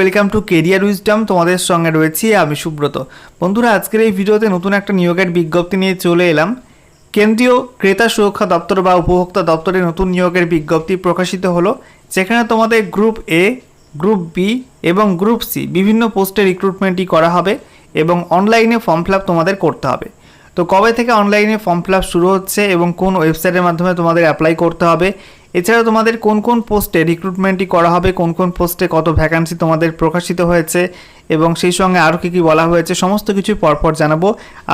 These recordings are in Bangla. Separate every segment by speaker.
Speaker 1: ওয়েলকাম টু কেরিয়ার উইজডম তোমাদের সঙ্গে রয়েছি আমি সুব্রত। বন্ধুরা, আজকের এই ভিডিওতে নতুন একটা নিয়োগের বিজ্ঞপ্তি নিয়ে চলে এলাম। কেন্দ্রীয় ক্রেতা সুরক্ষা দপ্তর বা উপভোক্তা দপ্তরে নতুন নিয়োগের বিজ্ঞপ্তি প্রকাশিত হলো, যেখানে তোমাদের গ্রুপ এ গ্রুপ বি এবং গ্রুপ সি বিভিন্ন পোস্টে রিক্রুটমেন্টই করা হবে এবং অনলাইনে ফর্ম ফিল তোমাদের করতে হবে। তো কবে থেকে অনলাইনে ফর্ম ফিল শুরু হচ্ছে এবং কোন ওয়েবসাইটের মাধ্যমে তোমাদের অ্যাপ্লাই করতে হবে এছাড়া তোমাদের কোন কোন পোস্টে রিক্রুটমেন্টই করা হবে, কোন কোন পোস্টে কত ভ্যাকান্সি তোমাদের প্রকাশিত হয়েছে, এবং সেই সঙ্গে আরও কী কী বলা হয়েছে, সমস্ত কিছু পরপর জানাব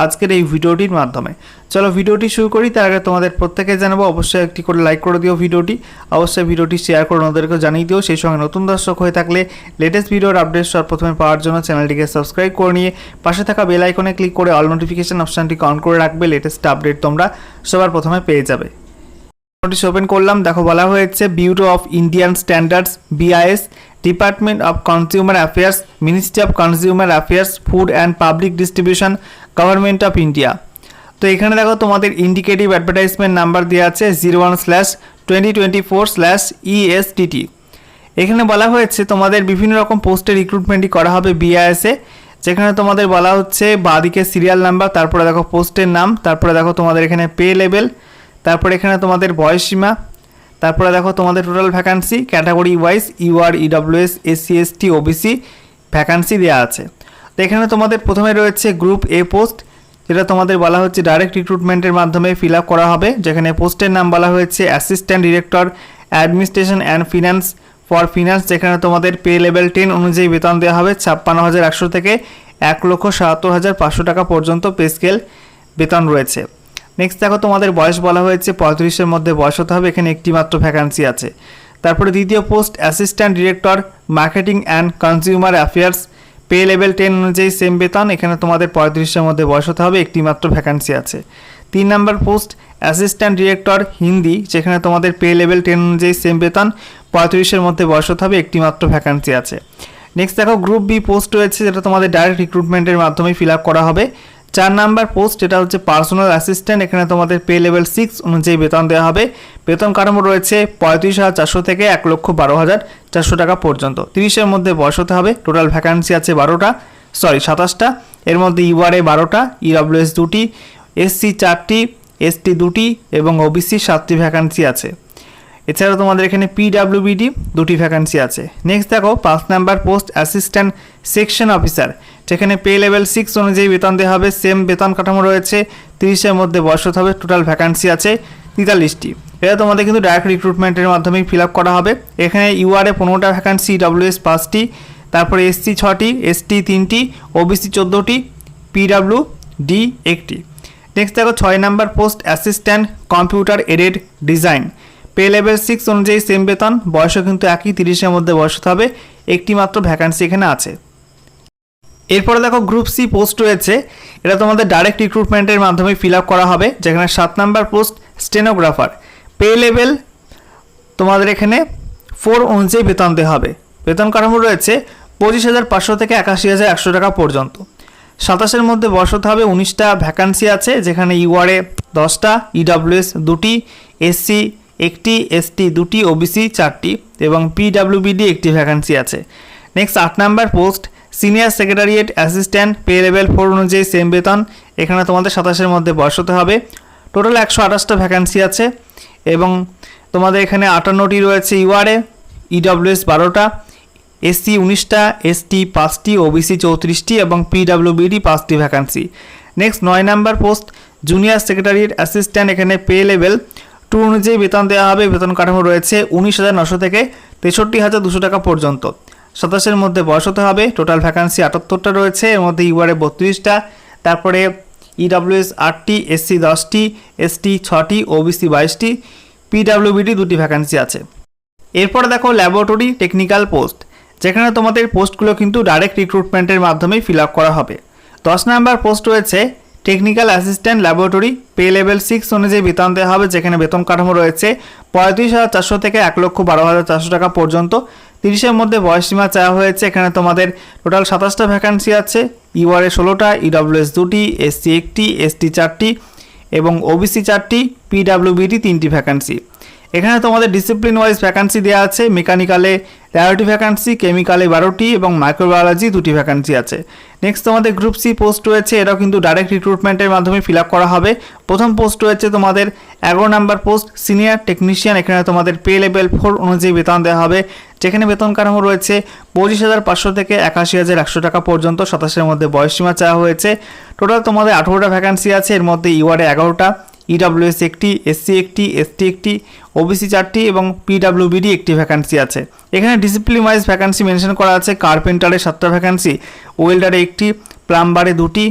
Speaker 1: আজকের এই ভিডিওটির মাধ্যমে। চলো ভিডিওটি শুরু করি, তার আগে তোমাদের প্রত্যেকে জানাব, অবশ্যই একটি করে লাইক করে দিও ভিডিওটি, অবশ্যই ভিডিওটি শেয়ার করে ওদেরকে জানিয়ে দিও, সেই সঙ্গে নতুন দর্শক হয়ে থাকলে লেটেস্ট ভিডিওর আপডেট সর্বপ্রথমে পাওয়ার জন্য চ্যানেলটিকে সাবস্ক্রাইব করে নিয়ে পাশে থাকা বেল আইকনে ক্লিক করে অল নোটিফিকেশন অপশানটি অন করে রাখবে লেটেস্ট আপডেট তোমরা সবার প্রথমে পেয়ে যাবে। নোটিশ ওপেন করলাম। দেখো, বলা হয়েছে bureau of Indian standards BIS department of consumer affairs ministry of consumer affairs food and public distribution government of India তো এখানে দেখো, তোমাদের ইন্ডিকেটিভ অ্যাডভার্টাইজমেন্ট নাম্বার দেওয়া আছে zero one slash twenty twenty four slash ESTT এখানে বলা হয়েছে, তোমাদের বিভিন্ন রকম পোস্টে রিক্রুটমেন্টই করা হবে বিআইএসে যেখানে তোমাদের বলা হচ্ছে বাদিকে সিরিয়াল নাম্বার তারপরে দেখো পোস্টের নাম, তারপরে দেখো তোমাদের এখানে পে লেভেল তারপরে এখানে তোমাদের বয়স সীমা। তারপরে দেখো তোমাদের total vacancy category wise UR EWS SC ST OBC vacancy দেওয়া আছে। তো এখানে তোমাদের প্রথমে রয়েছে গ্রুপ এ পোস্ট যেটা তোমাদের বলা হচ্ছে ডাইরেক্ট রিক্রুটমেন্টের মাধ্যমে ফিল আপ করা হবে। যেখানে পোস্টের নাম বলা হয়েছে assistant director administration and finance for finance যেখানে তোমাদের পে লেভেল টেন অনুযায়ী বেতন দেওয়া হবে ছাপ্পান্ন হাজার একশো থেকে এক লক্ষ সাতাত্তর হাজার পাঁচশো টাকা পর্যন্ত পে স্কেল বেতন রয়েছে। নেক্সট দেখো, তোমাদের বয়স বলা হয়েছে, পঁয়ত্রিশের মধ্যে বয়স হতে হবে, এখানে একটি মাত্র ভ্যাকান্সি আছে। তারপরে দ্বিতীয় post assistant director marketing and consumer affairs pay level ten অনুযায়ী সেম বেতন, এখানে তোমাদের পঁয়ত্রিশের মধ্যে বয়স হতে হবে একটি মাত্র ভ্যাকান্সি আছে। তিন নম্বর পোস্ট অ্যাসিস্ট্যান্ট ডিরেক্টর হিন্দি, যেখানে তোমাদের পে লেভেল টেন অনুযায়ী সেম বেতন, পঁয়ত্রিশের মধ্যে বয়স হতে হবে একটি মাত্র ভ্যাকান্সি আছে। নেক্সট দেখো গ্রুপ বি পোস্ট রয়েছে, যেটা তোমাদের ডাইরেক্ট রিক্রুটমেন্টের মাধ্যমে ফিল আপ করা হবে। চার নাম্বার পোস্ট, এটা হচ্ছে পার্সোনাল অ্যাসিস্ট্যান্ট এখানে তোমাদের পে লেভেল সিক্স অনুযায়ী বেতন দেওয়া হবে। বেতন কাঠামো রয়েছে পঁয়ত্রিশ হাজার চারশো থেকে এক লক্ষ বারো হাজার চারশো টাকা পর্যন্ত। তিরিশের মধ্যে বয়স হতে হবে টোটাল ভ্যাকান্সি আছে বারোটা সরি সাতাশটা। এর মধ্যে ইউআরএ বারোটা ইডব্লিউএস দুটি এসসি চারটি এসটি দুটি এবং ওবিসি সাতটি ভ্যাকান্সি আছে। এছাড়াও তোমাদের এখানে পিডাব্লিউবিডি দুটি ভ্যাকান্সি আছে। নেক্সট দেখো, পাঁচ number post assistant section officer যেখানে পে লেভেল সিক্স অনুযায়ী বেতন দেওয়া হবে সেম বেতন কাঠামো রয়েছে তিরিশের মধ্যে বয়স হতে হবে টোটাল ভ্যাকান্সি আছে তেতাল্লিশটি। এটা তোমাদের কিন্তু ডাইরেক্ট রিক্রুটমেন্টের মাধ্যমেই ফিল আপ করা হবে। এখানে ইউআরএ পনেরোটা ভ্যাকান্সি ডাব্লিউএস পাঁচটি, তারপরে এসসি ছটি এসটি তিনটি ওবিসি চোদ্দোটি পিডাব্লিউ ডি একটি। নেক্সট দেখো ছয় number post assistant computer aided design pay level six অনুযায়ী সেম বেতন, বয়সও কিন্তু একই তিরিশের মধ্যে বয়স হবে একটি মাত্র ভ্যাকান্সি এখানে আছে। এরপরে দেখো গ্রুপ সি পোস্ট রয়েছে। এটা তোমাদের ডাইরেক্ট রিক্রুটমেন্টের মাধ্যমে ফিল আপ করা হবে। যেখানে সাত number post stenographer pay level তোমাদের এখানে ফোর অনুযায়ী বেতন দেওয়া হবে। বেতন কাঠামো রয়েছে পঁচিশ হাজার পাঁচশো থেকে একাশি হাজার একশো টাকা পর্যন্ত। সাতাশের মধ্যে বয়স হতে হবে উনিশটা ভ্যাকান্সি আছে, যেখানে ইউআরএ দশটা ইডব্লিউএস দুটি এসসি একটি এসটি দুটি ওবিসি চারটি এবং পিডাব্লিউবিডি একটি ভ্যাকান্সি আছে। নেক্সট আট number post senior secretariat assistant pay level four অনুযায়ী সেম বেতন। এখানে তোমাদের সাতাশের মধ্যে বয়স হতে হবে। টোটাল একশো আঠাশটা ভ্যাকান্সি আছে এবং তোমাদের এখানে আটান্নটি রয়েছে ইউআরএ ইডব্লিউএস বারোটা এসসি উনিশটা এসটি পাঁচটি ওবিসি চৌত্রিশটি এবং পিডাব্লিউবিডি পাঁচটি ভ্যাকান্সি নেক্সট নয় number post junior secretariat assistant এখানে পে লেভেল টু অনুযায়ী বেতন দেওয়া হবে। বেতন কাঠামো রয়েছে উনিশ হাজার নশো থেকে তেষট্টি হাজার দুশো টাকা পর্যন্ত। সাতাশের মধ্যে বয়স হতে হবে। টোটাল ভ্যাকান্সি আটাত্তরটা রয়েছে, এর মধ্যে ইউআরএ বত্রিশটা। তারপরে ইডব্লিউএস আটটি এসসি দশটি এসটি ছটি ওবিসি বাইশটি পিডাব্লিউবিডি দুটি ভ্যাকান্সি আছে। এরপরে দেখো ল্যাবরেটরি টেকনিক্যাল পোস্ট যেখানে তোমাদের পোস্টগুলো কিন্তু ডাইরেক্ট রিক্রুটমেন্টের মাধ্যমেই ফিল আপ করা হবে। দশ নাম্বার পোস্ট রয়েছে technical assistant laboratory pay level six অনুযায়ী বেতন দেওয়া হবে, যেখানে বেতন কাঠামো রয়েছে পঁয়ত্রিশ হাজার চারশো থেকে এক লক্ষ বারো হাজার চারশো টাকা পর্যন্ত। তিরিশের মধ্যে বয়সসীমা চাওয়া হয়েছে, এখানে তোমাদের টোটাল সাতাশটা ভ্যাকান্সি আছে। ইউআরএ ষোলোটা ইডব্লিউএস দুটি এসসি একটি এসটি চারটি এবং ওবিসি চারটি পিডাব্লিউবিটি তিনটি ভ্যাকান্সি এখানে তোমাদের ডিসিপ্লিন ওয়াইজ ভ্যাকান্সি দেওয়া আছে মেকানিক্যালে তেরোটি ভ্যাকান্সি কেমিক্যালে বারোটি এবং মাইক্রোবায়োলজি দুটি ভ্যাকান্সি আছে। নেক্সট তোমাদের গ্রুপ সি পোস্ট রয়েছে, এটাও কিন্তু ডাইরেক্ট রিক্রুটমেন্টের মাধ্যমে ফিল করা হবে। প্রথম পোস্ট রয়েছে তোমাদের এগারো নাম্বার পোস্ট সিনিয়র টেকনিশিয়ান এখানে তোমাদের পে লেভেল ফোর অনুযায়ী বেতন দেওয়া হবে। যেখানে বেতন কাঠামো রয়েছে পঁচিশ হাজার পাঁচশো থেকে একাশি হাজার একশো টাকা পর্যন্ত, সাতাশের মধ্যে বয়সসীমা চাওয়া হয়েছে। টোটাল তোমাদের আঠেরোটা ভ্যাকান্সি আছে, এর মধ্যে ইউআরএ এগারোটা। ইডাব্লিউএস একটি এসসি একটি এসটি একটি ওবিসি চারটি এবং পিডাব্লিউবিডি একটি ভ্যাকান্সি আছে। এখানে ডিসিপ্লিন ওয়াইজ ভ্যাকান্সি মেনশন করা আছে কার্পেন্টারে সাতটা ভ্যাকান্সি ওয়েল্ডারে একটি প্লাম্বারে দুটি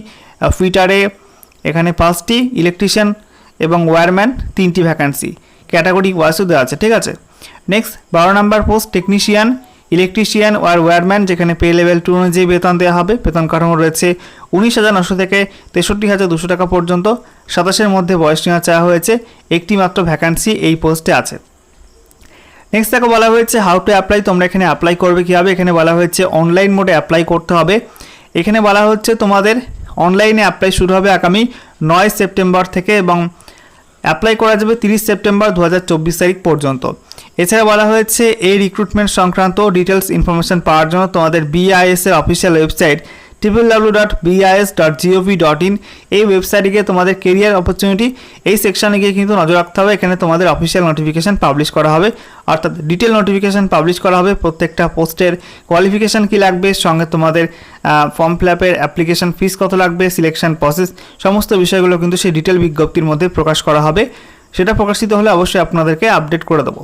Speaker 1: ফিটারে এখানে পাঁচটি ইলেকট্রিশিয়ান এবং ওয়্যারম্যান তিনটি ভ্যাকান্সি ক্যাটাগরি ওয়াইজও দেওয়া আছে, ঠিক আছে? নেক্সট বারো number post technician electrician wire wireman যেখানে পে লেভেল টু অনুযায়ী বেতন দেওয়া হবে। বেতন কাঠামো রয়েছে উনিশ হাজার নশো থেকে তেষট্টি হাজার দুশো টাকা পর্যন্ত। সাতাশের মধ্যে বয়স সীমা চাওয়া হয়েছে। একটি মাত্র ভ্যাকান্সি এই পোস্টে আছে। নেক্সট দেখো বলা হয়েছে হাউ টু অ্যাপ্লাই তোমরা এখানে অ্যাপ্লাই করবে কীভাবে? এখানে বলা হয়েছে অনলাইন মোডে অ্যাপ্লাই করতে হবে। এখানে বলা হচ্ছে তোমাদের অনলাইনে অ্যাপ্লাই শুরু হবে আগামী নয় সেপ্টেম্বর থেকে এবং অ্যাপ্লাই করা যাবে তিরিশ সেপ্টেম্বর দু হাজার চব্বিশ তারিখ পর্যন্ত। এছাড়া বলা হয়েছে, এই রিক্রুটমেন্ট সংক্রান্ত ডিটেলস ইনফরমেশন পাওয়ার জন্য তোমাদের বিআইএস এর official website triple W dot BIS dot GOV dot IN এই ওয়েবসাইটে গিয়ে তোমাদের কেরিয়ার অপরচুনিটি এই সেকশনে গিয়ে কিন্তু নজর রাখতে হবে। এখানে তোমাদের অফিসিয়াল নোটিফিকেশান পাবলিশ করা হবে। অর্থাৎ ডিটেল নোটিফিকেশান পাবলিশ করা হবে। প্রত্যেকটা পোস্টের কোয়ালিফিকেশান কী লাগবে, সঙ্গে তোমাদের ফর্ম ফিল আপের অ্যাপ্লিকেশান ফিস কত লাগবে সিলেকশন প্রসেস সমস্ত বিষয়গুলো কিন্তু সেই ডিটেল বিজ্ঞপ্তির মধ্যে প্রকাশ করা হবে। সেটা প্রকাশিত হলে অবশ্যই আপনাদেরকে আপডেট করে দেবো।